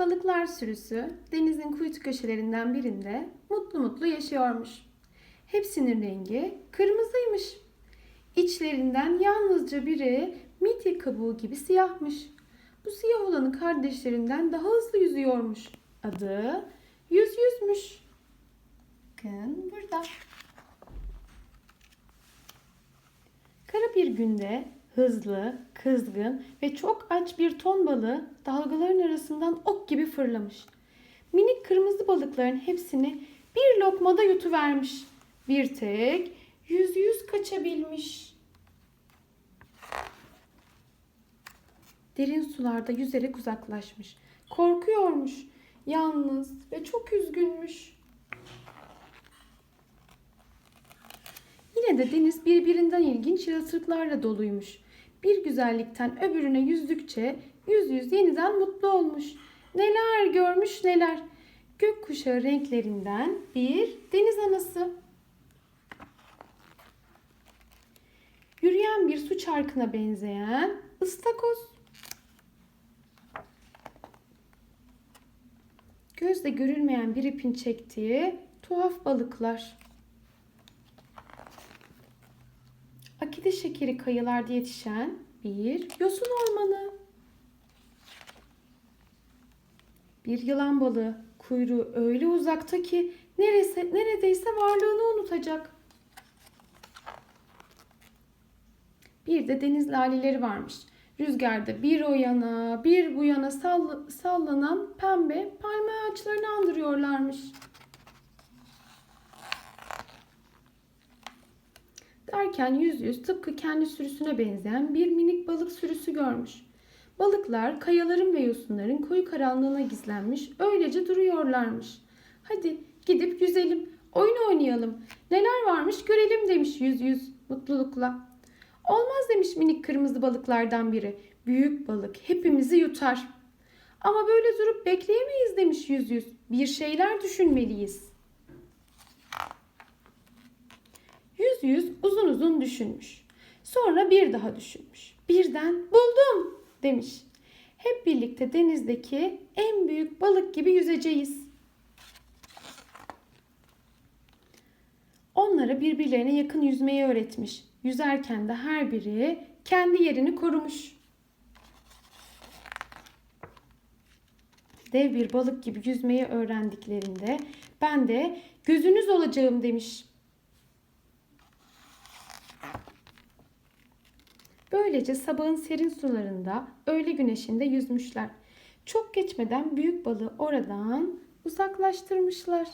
balıklar sürüsü denizin kuytu köşelerinden birinde mutlu mutlu yaşıyormuş. Hepsinin rengi kırmızıymış. İçlerinden yalnızca biri midye kabuğu gibi siyahmış. Bu siyah olanı kardeşlerinden daha hızlı yüzüyormuş. Adı Yüz Yüzmüş. Bakın burada. Kara bir günde hızlı, kızgın ve çok aç bir ton balığı dalgaların arasından ok gibi fırlamış. Minik kırmızı balıkların hepsini bir lokmada yutuvermiş. Bir tek yüz yüz kaçabilmiş. Derin sularda yüzerek uzaklaşmış. Korkuyormuş. Yalnız ve çok üzgünmüş. Yine de deniz birbirinden ilginç yaratıklarla doluymuş. Bir güzellikten öbürüne yüzdükçe yüz yüz yeniden mutlu olmuş. Neler görmüş neler. Gökkuşağı renklerinden bir deniz anası. Yürüyen bir su çarkına benzeyen ıstakoz. Gözle görülmeyen bir ipin çektiği tuhaf balıklar. Akide şekeri kayalarda yetişen bir yosun ormanı. Bir yılan balığı kuyruğu öyle uzakta ki neresi, neredeyse varlığını unutacak. Bir de deniz laleleri varmış. Rüzgarda bir o yana bir bu yana sall- sallanan pembe palmiye ağaçlarını andırıyorlarmış. Derken yüz yüz tıpkı kendi sürüsüne benzeyen bir minik balık sürüsü görmüş. Balıklar kayaların ve yosunların koyu karanlığına gizlenmiş, öylece duruyorlarmış. Hadi gidip yüzelim, oyun oynayalım. Neler varmış görelim demiş yüz yüz mutlulukla. Olmaz demiş minik kırmızı balıklardan biri. Büyük balık hepimizi yutar. Ama böyle durup bekleyemeyiz demiş yüz yüz. Bir şeyler düşünmeliyiz. Yüz yüz uzun uzun düşünmüş. Sonra bir daha düşünmüş. Birden buldum demiş. Hep birlikte denizdeki en büyük balık gibi yüzeceğiz. Onlara birbirlerine yakın yüzmeyi öğretmiş. Yüzerken de her biri kendi yerini korumuş. Dev bir balık gibi yüzmeyi öğrendiklerinde ben de gözünüz olacağım demiş. Böylece sabahın serin sularında öğle güneşinde yüzmüşler. Çok geçmeden büyük balığı oradan uzaklaştırmışlar.